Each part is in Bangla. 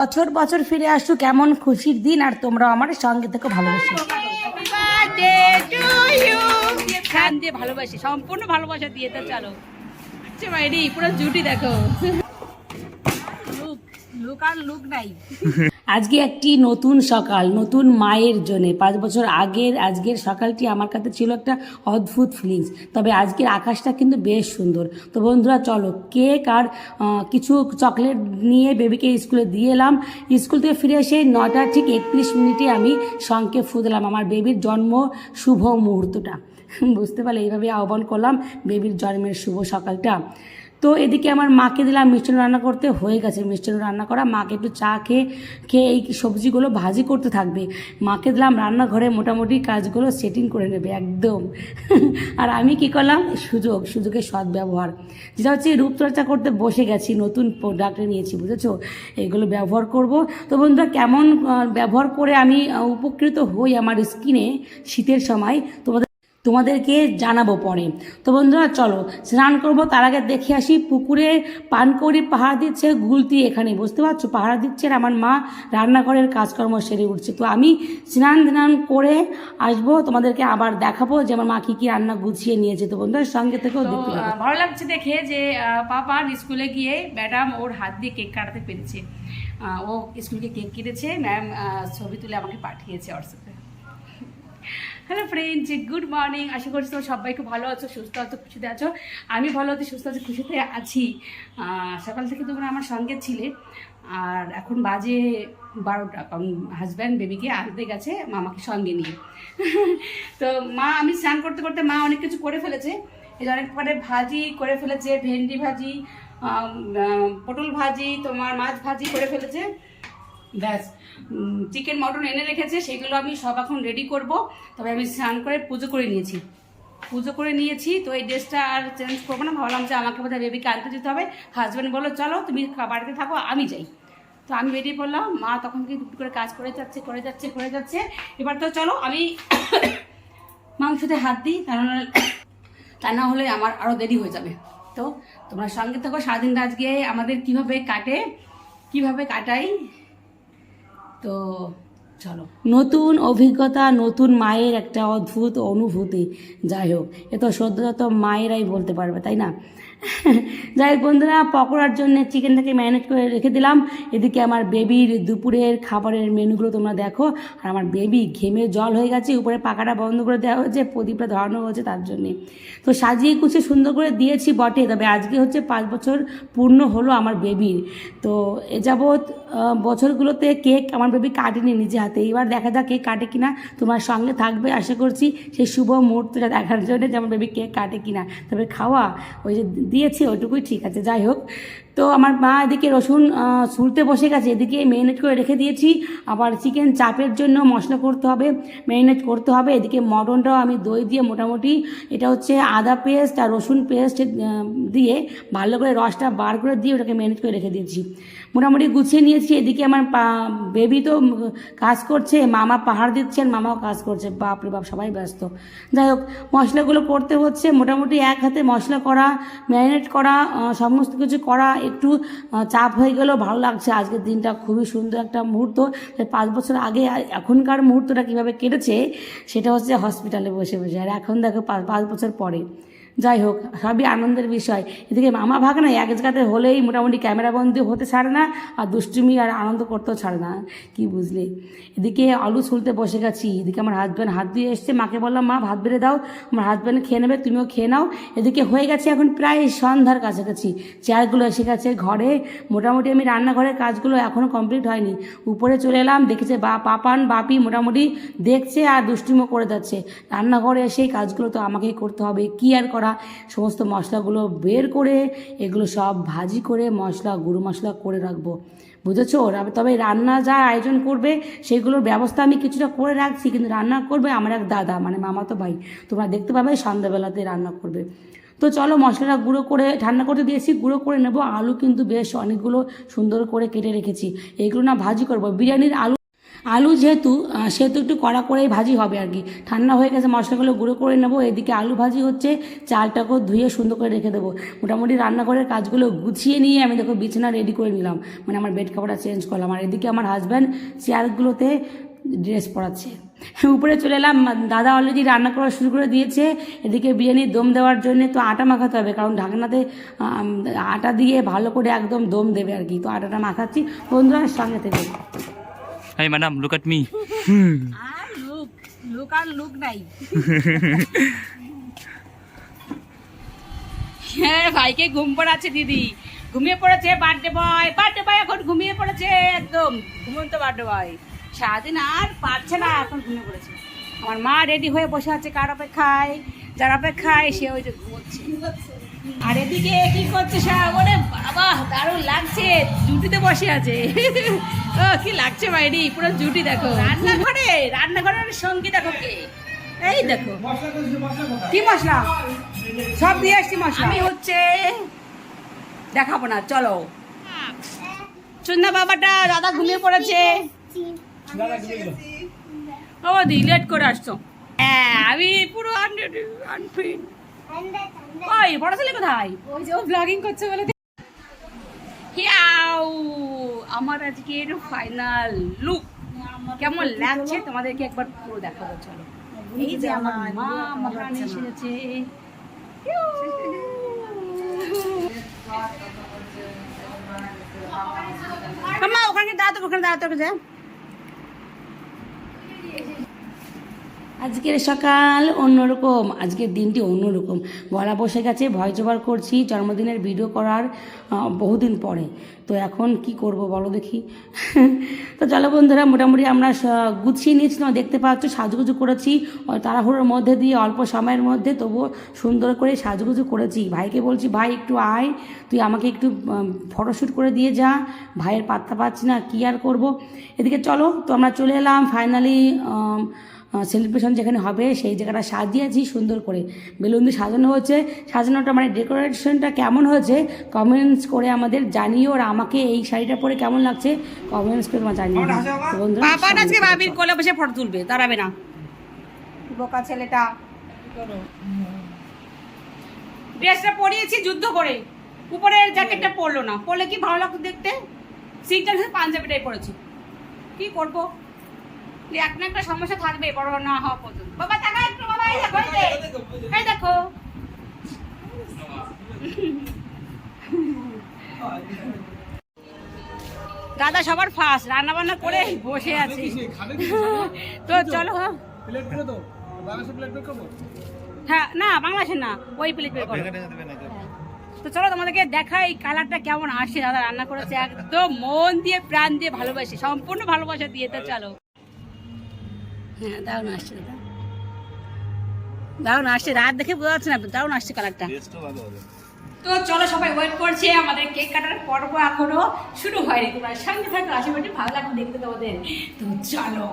বছর বছর ফিরে আসো কেমন খুশির দিন আর তোমরা আমার সঙ্গে থেকে ভালোবাসো। খান দিয়ে ভালোবাসি সম্পূর্ণ ভালোবাসা দিয়ে তো চলো। আচ্ছা বাইরে পুরো জুটি দেখো। লুক লুক নাই। আজকে একটি নতুন সকাল, নতুন মায়ের জন্য। পাঁচ বছর আগের, আজকের সকালটি আমার কাছে ছিল একটা অদ্ভুত ফিলিংস তবে আজকের আকাশটা কিন্তু বেশ সুন্দর। তো বন্ধুরা, চলো কেক আর কিছু চকলেট নিয়ে বেবিকে স্কুলে দিয়ে এলাম। স্কুল থেকে ফিরে এসে নটা ঠিক একত্রিশ মিনিটে আমি শঙ্কে ফু দিলাম আমার বেবির জন্ম শুভ মুহূর্তটা। বুঝতে পারলে এইভাবে আহ্বান করলাম বেবির জন্মের শুভ সকালটা। তো এদিকে আমার মাকে দিলাম মিষ্টান্ন রান্না করতে। হয়ে গেছে মিষ্টান্ন রান্না করা। মাকে একটু চা খেয়ে খেয়ে এই সবজিগুলো ভাজি করতে থাকবে। মাকে দিলাম রান্নাঘরে মোটামুটি কাজগুলো সেটিং করে নেবে, একদম। আর আমি কি করলাম? সুযোগ, সুযোগের সদ্ব্যবহার। যেটা হচ্ছে রূপচর্চা করতে বসে গেছি, নতুন প্রোডাক্ট নিয়েছি, বুঝেছ? এগুলো ব্যবহার করব। তো বন্ধুরা, কেমন ব্যবহার করে আমি উপকৃত হই আমার স্কিনে শীতের সময়, তোমাদের তোমাদেরকে জানাব পরে। তো বন্ধুরা চলো স্নান করব তার আগে দেখে আসি পুকুরে পানকৌড়ি পাহাড় দিচ্ছে গুলতি এখানে বুঝতে পারছ? পাহাড় দিচ্ছে আর আমার মা রান্নাঘরের কাজকর্ম সেরে উঠছে। তো আমি স্নান ধান করে আসব তোমাদেরকে আবার দেখাবো যে আমার মা কী কী রান্না গুছিয়ে নিয়েছে। তো বন্ধুরা সঙ্গে থেকেও দেখতে ভালো লাগছে দেখে যে পাপার স্কুলে গিয়ে ম্যাডাম ওর হাত দিয়ে কেক কাটাতে পেরেছে। ও স্কুলকে কেক কেটেছে ম্যাম ছবি তুলে আমাকে পাঠিয়েছে হোয়াটসঅ্যাপে। হ্যালো ফ্রেন্ডস গুড মর্নিং আশা করছি তোমরা সবাই খুব ভালো আছো, সুস্থ আছো, খুশিতে আছো। আমি ভালো আছি, সুস্থ আছি, খুশিতে আছি। সকাল থেকে তোমরা আমার সঙ্গে ছিলে। আর এখন বাজে বারোটা। কারণ হাজব্যান্ড বেবিকে আনতে গেছে মামাকে সঙ্গে নিয়ে। তো মা, আমি স্নান করতে করতে মা অনেক কিছু করে ফেলেছে। এই অনেক পরে ভাজি করে ফেলেছে, ভেন্ডি ভাজি পটল ভাজি, তোমার মাছ ভাজি করে ফেলেছে। ব্যাস। চিকেন মটন এনে রেখেছে, সেগুলো আমি সব এখন রেডি করব। তবে আমি স্নান করে পুজো করে নিয়েছি। পুজো করে নিয়েছি, তো এই ড্রেসটা আর চেঞ্জ করব না। ভাবলাম যে আমাকে বোধহয় বেবিকে আনতে যেতে হবে। হাজব্যান্ড বলল, চলো, তুমি বাড়িতে থাকো, আমি যাই। তো আমি বেরিয়ে পড়লাম। মা তখন কি টুকটুক করে কাজ করে যাচ্ছে করে যাচ্ছে করে যাচ্ছে। এবার তো চলো, আমি মাংসতে হাত দিই কারণ তা না হলে আমার আরও দেরি হয়ে যাবে। তো তোমরা সঙ্গে থাকো স্বাধীন আজকে আমাদের কীভাবে কাটে, কীভাবে কাটাই তো চলো। নতুন অভিজ্ঞতা, নতুন মায়ের একটা অদ্ভুত অনুভূতি। যাই হোক, এ তো সদ্যজাত মায়েরাই বলতে পারবে, তাই না? যাই হোক বন্ধুরা, পকোড়ার জন্য চিকেনটাকে ম্যানেজ করে রেখে দিলাম। এদিকে আমার বেবির দুপুরের খাবারের মেনুগুলো তোমরা দেখো। আর আমার বেবি ঘেমে জল হয়ে গেছে, উপরে পাকাটা বন্ধ করে দেওয়া হয়েছে, প্রদীপটা ধরানো হয়েছে তার জন্যে। তো সাজিয়ে কুচিয়ে সুন্দর করে দিয়েছি বটে, তবে আজকে হচ্ছে পাঁচ বছর পূর্ণ হলো আমার বেবির তো এ যাবৎ বছরগুলোতে কেক আমার বেবি কাটেনি নিজে হাতে। এবার দেখা যাক কেক কাটে কিনা, তোমার সঙ্গে থাকবে আশা করছি। সেই শুভ মুহূর্তটা দেখার জন্য যে আমার বেবি কেক কাটে কিনা। তবে খাওয়া, ওই যে দিয়েছি ওটুকুই ঠিক আছে। যাই হোক তো আমার মা এদিকে রসুন ছুলতে বসে গেছে। এদিকে মেরিনেট করে রেখে দিয়েছি। আবার চিকেন চাপের জন্য মশলা করতে হবে মেরিনেট করতে হবে। এদিকে মটনটাও আমি দই দিয়ে মোটামুটি, এটা হচ্ছে আদা পেস্ট আর রসুন পেস্ট দিয়ে ভালো করে রসটা বার করে দিয়ে ওটাকে মেরিনেট করে রেখে দিয়েছি। মোটামুটি গুছিয়ে নিয়েছি। এদিকে আমার বেবি তো কাজ করছে, মামা পাহাড় দিচ্ছেন, মামাও কাজ করছে। বাপরে বাপ, সবাই ব্যস্ত। যাই হোক, মশলাগুলো করতে হচ্ছে। মোটামুটি এক হাতে মশলা করা ম্যারিনেট করা সমস্ত কিছু করা একটু চাপ হয়ে গেলেও ভালো লাগছে। আজকের দিনটা খুবই সুন্দর একটা মুহূর্ত। পাঁচ বছর আগে এখনকার মুহূর্তটা কীভাবে কেটেছে, সেটা হচ্ছে হসপিটালে বসে বসে। আর এখন দেখো পাঁচ বছর পরে। যাই হোক, সবই আনন্দের বিষয়। এদিকে মামা ভাগ না এক জায়গাতে হলেই মোটামুটি ক্যামেরাবন্দি হতে ছাড়ে না, আর দুষ্টুমি আর আনন্দ করতেও ছাড়ে না। কি বুঝলি? এদিকে আলু ছুলতে বসে গেছি। এদিকে আমার হাজব্যান্ড হাত দিয়ে এসছে। মাকে বললাম, মা, ভাত বেড়ে দাও। আমার হাজব্যান্ড খেয়ে নেবে, তুমিও খেয়ে নাও। এদিকে হয়ে গেছে এখন প্রায় সন্ধ্যার কাছাকাছি। চেয়ারগুলো এসে গেছে ঘরে। মোটামুটি আমি রান্নাঘরের কাজগুলো এখনও কমপ্লিট হয়নি। উপরে চলে এলাম, দেখেছে বা, পাপান, বাপি মোটামুটি দেখছে আর দুষ্টুমিও করে যাচ্ছে। রান্নাঘরে এসে এই কাজগুলো তো আমাকেই করতে হবে। কি আর করা সমস্ত মশলাগুলো বের করে এগুলো সব ভাজি করে মশলা, গুঁড়ো মশলা করে রাখব। বুঝেছ? তবে রান্না যা আয়োজন করবে, সেগুলোর ব্যবস্থা আমি কিছুটা করে রাখছি, কিন্তু রান্না করবে আমার এক দাদা মানে মামা তো ভাই। তোমরা দেখতে পাবে সন্ধ্যাবেলাতে রান্না করবে। তো চলো মশলাটা গুঁড়ো করে, ঠান্ডা করতে দিয়েছি, গুঁড়ো করে নেব। আলু কিন্তু বেশ অনেকগুলো সুন্দর করে কেটে রেখেছি। এইগুলো না ভাজি করব। বিরিয়ানির আলু আলু যেহেতু সেহেতু একটু কড়া করেই ভাজি হবে আর কি। ঠান্ডা হয়ে গেছে, মশলাগুলো গুঁড়ো করে নেব। এদিকে আলু ভাজি হচ্ছে, চালটাকেও ধুয়ে সুন্দর করে রেখে দেবো। মোটামুটি রান্নাঘরের কাজগুলো গুছিয়ে নিয়ে আমি দেখো বিছানা রেডি করে নিলাম। মানে আমার বেড কাপড়টা চেঞ্জ করলাম। আর এদিকে আমার হাজব্যান্ড চেয়ারগুলোতে ড্রেস পরাচ্ছে। উপরে চলে এলাম দাদা অলরেডি রান্না করা শুরু করে দিয়েছে। এদিকে বিরিয়ানির দম দেওয়ার জন্য তো আটা মাখাতে হবে, কারণ ঢাকনাতে আটা দিয়ে ভালো করে একদম দম দেবে আর কি। তো আটাটা মাখাচ্ছি, বন্ধুরা সঙ্গে থেকে। Hey madam, look at me. আর লুক লুক আর লুক নাই হ্যাঁ ভাইকে ঘুম পড়াচ্ছে দিদি। ঘুমিয়ে পড়েছে বার্থডে বয় বার্থডে বয় এখন ঘুমিয়ে পড়েছে একদম। ঘুমন্ত বার্থডে বয় সারাদিন আর পারছে না এখন ঘুমিয়ে পড়েছে। আমার মা রেডি হয়ে বসে আছে কার অপেক্ষায়? যার অপেক্ষায় সে ওই যে ঘুমোচ্ছে। আর এদিকে কি করছে সব ওরে দারুণ লাগছে জুটিতে বসে আছে। ও কি লাগছে বাইরে পুরো জুটি দেখো। রান্নাঘরে? রান্নাঘরের সঙ্গী দেখো কে? এই দেখো। কি মশলা? সব দিয়ে আসছি মশলা। আমি হচ্ছে দেখাবো না চলো। চুন্না বাবাটা দাদা ঘুমিয়ে পড়েছে। ও দি লেট করে আসছো। হ্যাঁ আমি পুরো আনফিট ওই বড় ছেলে কোথায়? ওই যে ও ব্লগিং করছে বলে হিয়াও আমার আজকের ফাইনাল লুক কেমন লাগছে? তোমাদেরকে একবার পুরো দেখাবো চলো। এই যে আমার মা মহারানী এসেছে। মা ওখানে দাঁড়াতো ওখানে দাঁড়াতো যা আজকের সকাল অন্যরকম, আজকের দিনটি অন্যরকম। গলা বসে গেছে, ভয় জোগাড় করছি, জন্মদিনের ভিডিও করার বহুদিন পরে। তো এখন কি করব বলো দেখি। তো চলো বন্ধুরা, মোটামুটি আমরা গুছিয়ে নিয়েছি, তোমরা দেখতে পাচ্ছ, সাজুগুজু করেছি। তাড়াহুড়োর মধ্যে দিয়ে, অল্প সময়ের মধ্যে তবুও সুন্দর করে সাজুগুজু করেছি। ভাইকে বলছি, ভাই, একটু আয়। তুই আমাকে একটু ফটোশ্যুট করে দিয়ে যা। ভাইয়ের পাত্তা পাচ্ছি না, কী আর করব? এদিকে চলো, তো আমরা চলে এলাম ফাইনালি সেলিব্রেশন যেখানে হবে সেই জায়গাটা সাজিয়েছি সুন্দর করে। বেলুন দিয়ে সাজানো হয়েছে। সাজানোটা মানে ডেকোরেশনটা কেমন হয়েছে কমেন্টস করে আমাদের জানিও আর আমাকে এই শাড়িটা পরে কেমন লাগছে কমেন্টস করে তোমার জানিও বন্ধুরা, আজকে বাবির কোলে বসে ফটো তুলবে দাঁড়াবে না। বোকা ছেলেটা। ড্রেসটা পরিয়েছি যুদ্ধ করে। উপরের জ্যাকেটটা পরলো না। পরলে কি ভালো লাগতো দেখতে? সিটটার সাথে পাঞ্জাবিটাই পরেছি। কি করব? এক একটা সমস্যা থাকবে বড় না হওয়া পর্যন্ত। বাবা টাকা একটু বাবা এই দেখো এই দেখো। দাদা সবার ফার্স্ট রান্না বান্না করে বসে আছি। তো চলো। হ্যাঁ। বাংলাদেশে হ্যাঁ না বাংলাদেশের না ওই প্লেট বের করো। তো চলো তোমাদেরকে দেখাই কালারটা কেমন আসে দাদা রান্না করেছে একদম মন দিয়ে প্রাণ দিয়ে ভালোবাসে সম্পূর্ণ ভালোবাসা দিয়ে তো চলো। হ্যাঁ দারুণ আসছে দাদা। দারুণ আসছে রাত দেখে বোঝা যাচ্ছে না দারুণ আসছে কালারটা তো চলো সবাই ওয়েট করছে আমাদের কেক কাটার পর্ব এখনও শুরু হয়নি। তোমরা সঙ্গে থাকো আশেপাশে ভালো লাগবে দেখতে তোমাদের। তো চলো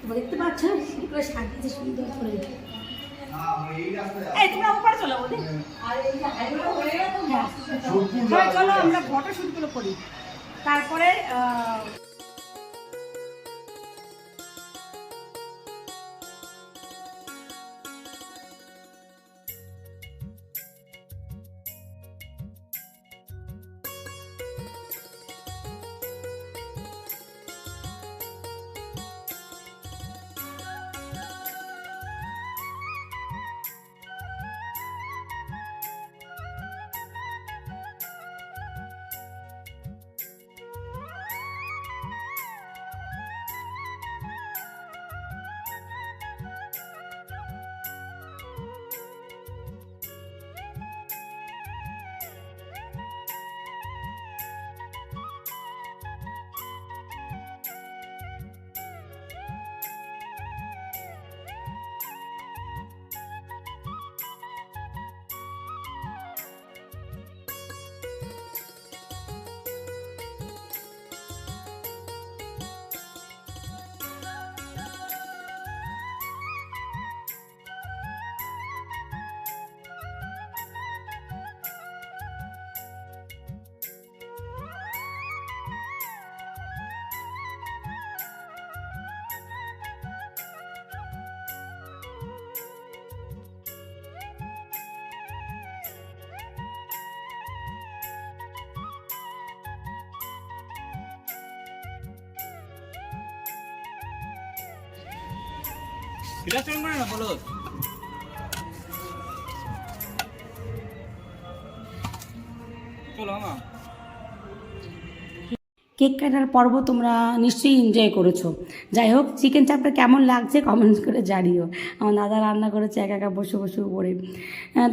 তোমরা দেখতে পাচ্ছ এগুলো সাজিয়েছে সুন্দর করে এই তোমরা উপরে চলো ওদের। চলো আমরা ফটো শুটগুলো করি। তারপরে আহ, কেক কাটার পর্ব তোমরা নিশ্চয়ই এনজয় করেছ। যাই হোক চিকেন চাপটা কেমন লাগছে কমেন্টস করে জানিও। আমার দাদা রান্না করেছে, একা একা বসে বসে উপরে।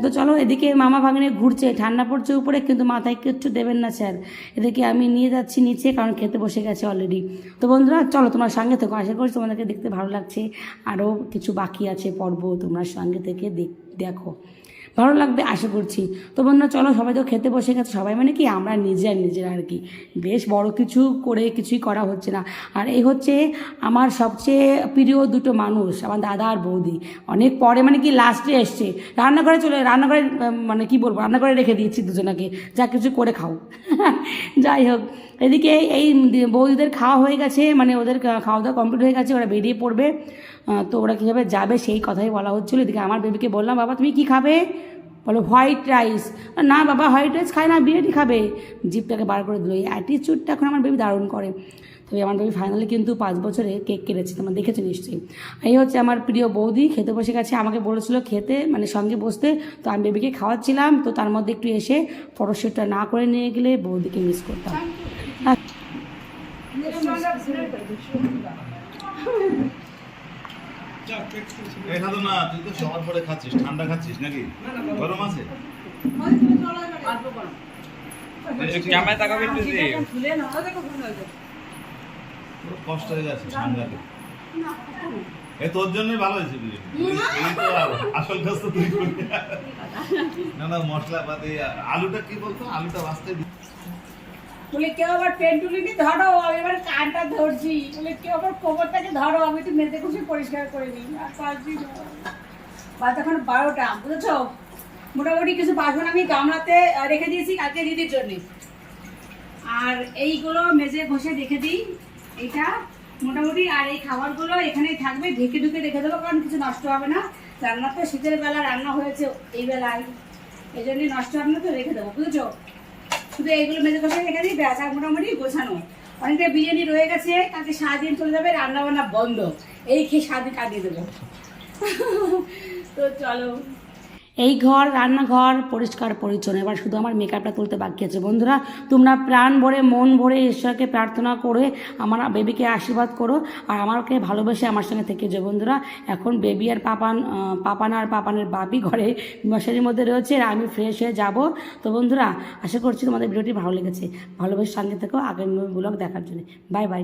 তো চলো, এদিকে মামা ভাগ্নে ঘুরছে, ঠান্ডা পড়ছে উপরে, কিন্তু মাথায় কিচ্ছু দেবেন না স্যার। এদিকে আমি নিয়ে যাচ্ছি নিচে, কারণ খেতে বসে গেছে অলরেডি তো বন্ধুরা, চলো, তোমার সঙ্গে থেকো, আশা করি তোমাদেরকে দেখতে ভালো লাগছে। আরও কিছু বাকি আছে পর্ব তোমরা সঙ্গে থেকে দেখো। ভালো লাগবে, আশা করছি। তো বন্ধুরা, চলো সবাই তো খেতে বসে গেছে। সবাই মানে কি, আমরা নিজে আর নিজেরা আর কি। বেশ বড় কিছু করে কিছুই করা হচ্ছে না। আর এই হচ্ছে আমার সবচেয়ে প্রিয় দুটো মানুষ, আমার দাদা আর বৌদি। অনেক পরে মানে কি লাস্টে এসছে। রান্নাঘরে চলে, রান্নাঘরে মানে কি বলব, রান্নাঘরে রেখে দিয়েছি দুজনাকে। যা কিছু করে খাও। যাই হোক এদিকে এই বৌদিদের খাওয়া হয়ে গেছে মানে ওদের খাওয়া দাওয়া কমপ্লিট হয়ে গেছে, ওরা বেরিয়ে পড়বে। তো ওরা কীভাবে যাবে সেই কথাই বলা হচ্ছিল। এদিকে আমার বেবিকে বললাম, বাবা, তুমি কি খাবে? বলো, হোয়াইট রাইস। না বাবা, হোয়াইট রাইস খায় না, বিরিয়ানি খাবে। জিপটাকে বার করে দিল। এই অ্যাটিচিউডটা এখন আমার বেবি দারুণ করে। তবে আমার বেবি ফাইনালি কিন্তু পাঁচ বছরে কেক কেটেছে, তোমরা দেখেছ নিশ্চয়ই। এই হচ্ছে আমার প্রিয় বৌদি, খেতে বসে গেছে। আমাকে বলেছিল খেতে মানে সঙ্গে বসতে। তো আমি বেবিকে খাওয়াচ্ছিলাম। তো তার মধ্যে একটু এসে ফটোশ্যুটটা না করে নিয়ে গেলে বৌদিকে মিস করতাম। কষ্ট হয়ে যাচ্ছে তোর জন্যই ভালো হয়েছে আসল না আলুটা কি বলতো? আলুটা বাঁচতে বলে, কেউ আবার পেন্টুলিটি ধরো, আমি এবার কানটা ধরছি। বলে, কেউ আবার কোমরটাকে ধরো, আমি একটু মেজে খুশি পরিষ্কার করে নিই। আর পারছি না। বাস এখন বারোটা, বুঝেছ? মোটামুটি কিছু বাসন আমি গামলাতে রেখে দিয়েছি কালকে দিদির জন্য। আর এইগুলো মেজে ঘষে রেখে দিই এটা মোটামুটি। আর এই খাবারগুলো এখানেই থাকবে, ঢেকে ঢুকে রেখে দেবো, কারণ কিছু নষ্ট হবে না। রান্না তো শীতের বেলা রান্না হয়েছে এই বেলায়, এই জন্যই নষ্ট হবে না তো রেখে দেবো, বুঝেছ? শুধু এইগুলো মেজে কষে রেখে দিই আর মোটামুটি গোছানো। অনেকটা বিরিয়ানি রয়ে গেছে তাতে সারাদিন চলে যাবে রান্না বান্না বন্ধ। এই খেয়ে সারাদিন কাটিয়ে দেবো। তো চলো। এই ঘর, রান্নাঘর, পরিষ্কার পরিচ্ছন্ন। এবার শুধু আমার মেকআপটা তুলতে বাকি আছে। বন্ধুরা, তোমরা প্রাণ ভরে, মন ভরে ঈশ্বরকে প্রার্থনা করে, আমার বেবিকে আশীর্বাদ করো আর আমাকে ভালোবেসে আমার সঙ্গে থেকে যে বন্ধুরা, এখন বেবি আর পাপান পাপান আর পাপানের বাপি ঘরে মশারির মধ্যে রয়েছে আর আমি ফ্রেশ হয়ে যাব। তো বন্ধুরা, আশা করছি তোমাদের ভিডিওটি ভালো লেগেছে। ভালোবেসে সঙ্গে থেকেও আগামী ব্লগ দেখার জন্য। Bye bye